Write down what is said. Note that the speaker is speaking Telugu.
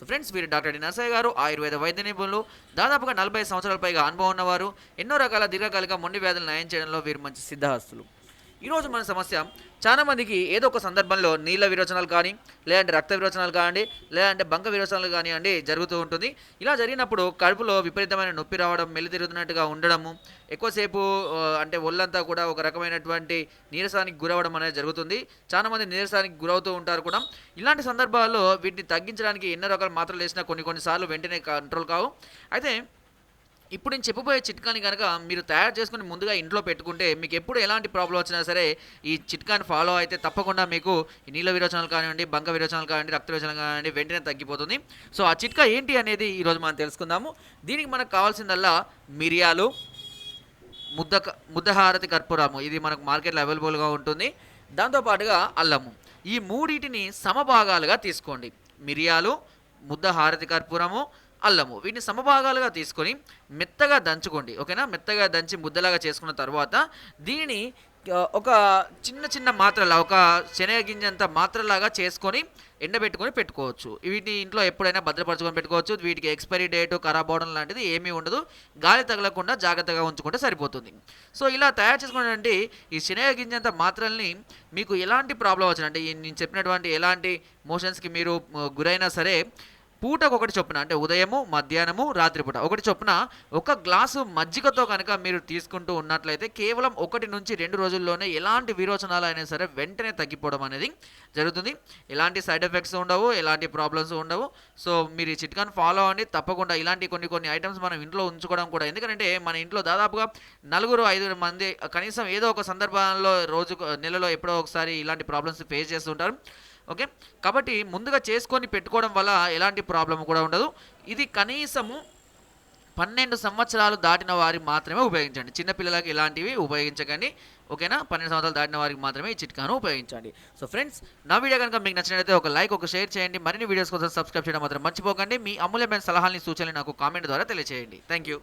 సో ఫ్రెండ్స్ వీరు డాక్టర్ డి నర్సయ్య గారు ఆయుర్వేద వైద్య నిపుణులు. దాదాపుగా నలభై సంవత్సరాల పైగా అనుభవం ఉన్నవారు. ఎన్నో రకాల దీర్ఘకాలిక మొండి వ్యాధులు నయం చేయడంలో వీరు మంచి సిద్ధహస్తులు. ఈరోజు మన సమస్య చాలామందికి ఏదో ఒక సందర్భంలో నీళ్ళ విరోచనాలు కానీ లేదంటే రక్త విరోచనాలు కానివ్వండి లేదంటే బంక విరోచనాలు కానివ్వండి జరుగుతూ ఉంటుంది. ఇలా జరిగినప్పుడు కడుపులో విపరీతమైన నొప్పి రావడం మెల్లి తిరుగుతున్నట్టుగా ఉండడము ఎక్కువసేపు అంటే ఒళ్ళంతా కూడా ఒక రకమైనటువంటి నీరసానికి గురవడం అనేది జరుగుతుంది. చాలామంది నీరసానికి గురవుతూ ఉంటారు కూడా. ఇలాంటి సందర్భాల్లో వీటిని తగ్గించడానికి ఎన్నో రకాల మాత్రలు వేసినా కొన్ని కొన్నిసార్లు వెంటనే కంట్రోల్ కావు. అయితే ఇప్పుడు నేను చెప్పబోయే చిట్కాని కనుక మీరు తయారు చేసుకుని ముందుగా ఇంట్లో పెట్టుకుంటే మీకు ఎప్పుడు ఎలాంటి ప్రాబ్లం వచ్చినా సరే ఈ చిట్కాని ఫాలో అయితే తప్పకుండా మీకు నీళ్ళ విరోచనాలు కానివ్వండి బంక విరోచనాలు కానివ్వండి రక్త విరోచనాలు కానివ్వండి వెంటనే తగ్గిపోతుంది. సో ఆ చిట్కా ఏంటి అనేది ఈరోజు మనం తెలుసుకుందాము. దీనికి మనకు కావాల్సిందల్లా మిరియాలు ముద్ద ముద్దహారతి కర్పూరము. ఇది మనకు మార్కెట్లో అవైలబుల్గా ఉంటుంది. దాంతోపాటుగా అల్లము. ఈ మూడింటిని సమభాగాలుగా తీసుకోండి. మిరియాలు ముద్ద హారతి కర్పూరము అల్లము. వీటిని సమభాగాలుగా తీసుకొని మెత్తగా దంచుకోండి. ఓకేనా? మెత్తగా దంచి ముద్దలాగా చేసుకున్న తర్వాత దీనిని ఒక చిన్న చిన్న మాత్రలా ఒక శనగగింజంత మాత్రలాగా చేసుకొని ఎండబెట్టుకొని పెట్టుకోవచ్చు. వీటిని ఇంట్లో ఎప్పుడైనా భద్రపరచుకొని పెట్టుకోవచ్చు. వీటికి ఎక్స్పైరీ డేట్ ఖరాబ్ అవడం లాంటిది ఏమీ ఉండదు. గాలి తగలకుండా జాగ్రత్తగా ఉంచుకుంటే సరిపోతుంది. సో ఇలా తయారు చేసుకున్నటువంటి ఈ శనగగింజంత మాత్రల్ని మీకు ఎలాంటి ప్రాబ్లం వచ్చిన అంటే నేను చెప్పినటువంటి ఎలాంటి మోషన్స్కి మీరు గురైనా సరే పూటకు ఒకటి చొప్పున అంటే ఉదయము మధ్యాహ్నము రాత్రిపూట ఒకటి చొప్పున ఒక గ్లాసు మజ్జిగతో కనుక మీరు తీసుకుంటూ ఉన్నట్లయితే కేవలం ఒకటి నుంచి రెండు రోజుల్లోనే ఎలాంటి విరోచనాలు అయినా సరే వెంటనే తగ్గిపోవడం అనేది జరుగుతుంది. ఎలాంటి సైడ్ ఎఫెక్ట్స్ ఉండవు ఎలాంటి ప్రాబ్లమ్స్ ఉండవు. సో మీరు ఈ చిట్కాను ఫాలో అవ్వండి. తప్పకుండా ఇలాంటి కొన్ని కొన్ని ఐటమ్స్ మనం ఇంట్లో ఉంచుకోవడం కూడా. ఎందుకంటే మన ఇంట్లో దాదాపుగా నలుగురు ఐదుగురు మంది కనీసం ఏదో ఒక సందర్భంలో రోజు నెలలో ఎప్పుడో ఒకసారి ఇలాంటి ప్రాబ్లమ్స్ ఫేస్ చేస్తుంటారు. ఓకే? కాబట్టి ముందుగా చేసుకొని పెట్టుకోవడం వల్ల ఎలాంటి ప్రాబ్లం కూడా ఉండదు. ఇది కనీసము పన్నెండు సంవత్సరాలు దాటిన వారికి మాత్రమే ఉపయోగించండి. చిన్నపిల్లలకి ఇలాంటివి ఉపయోగించకండి. ఓకేనా? పన్నెండు సంవత్సరాలు దాటిన వారికి మాత్రమే ఈ చిట్కాను ఉపయోగించండి. సో ఫ్రెండ్స్ నా వీడియో కనుక మీకు నచ్చినట్లయితే ఒక లైక్ ఒక షేర్ చేయండి. మరిన్ని వీడియోస్ కోసం సబ్స్క్రైబ్ చేయడం మాత్రం మర్చిపోకండి. మీ అమూల్యమైన సలహాలని సూచనలు నాకు కామెంట్ ద్వారా తెలియజేయండి థ్యాంక్ యూ